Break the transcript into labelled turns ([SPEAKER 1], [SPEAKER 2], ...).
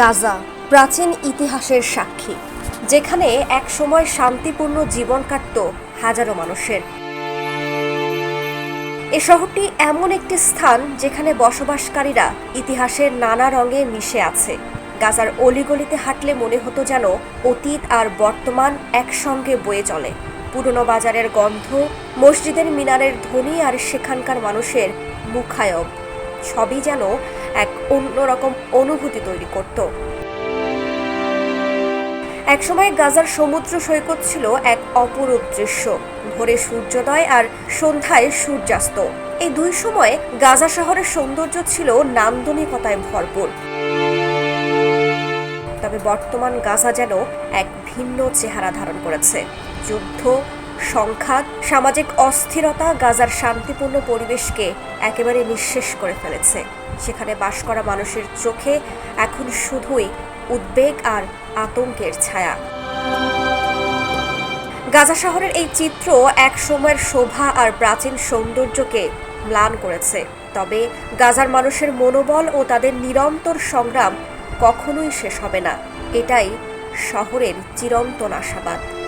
[SPEAKER 1] গাজা, প্রাচীন ইতিহাসের সাক্ষী, যেখানে এক সময় শান্তিপূর্ণ জীবন কাটত হাজারো মানুষের। এ শহরটি এমন একটি স্থান যেখানে বসবাসকারীরা ইতিহাসের নানা রঙে মিশে আছে। গাজার অলিগলিতে হাঁটলে মনে হতো যেন অতীত আর বর্তমান একসঙ্গে বয়ে চলে। পুরনো বাজারের গন্ধ, মসজিদের মিনারের ধ্বনি আর সেখানকার মানুষের মুখায়ব, সবই যেন এক অন্যরকম অনুভূতি তৈরি করত। একসময় গাজার সমুদ্র সৈকত ছিল এক অপরূপ দৃশ্য। ভোরে সূর্যোদয় আর সন্ধ্যায় সূর্যাস্ত। এই দুই সময়ে গাজা শহরের সৌন্দর্য ছিল নান্দনিকতায় ভরপুর। তবে বর্তমান গাজা যেন এক ভিন্ন চেহারা ধারণ করেছে। যুদ্ধ সংঘাত, সামাজিক অস্থিরতা গাজার শান্তিপূর্ণ পরিবেশকে একেবারে নিঃশেষ করে ফেলেছে। সেখানে বাস করা মানুষের চোখে এখন শুধুই উদ্বেগ আর আতঙ্কের ছায়া। গাজা শহরের এই চিত্র এক সময়ের শোভা আর প্রাচীন সৌন্দর্যকে ম্লান করেছে। তবে গাজার মানুষের মনোবল ও তাদের নিরন্তর সংগ্রাম কখনোই শেষ হবে না। এটাই শহরের চিরন্তন আশাবাদ।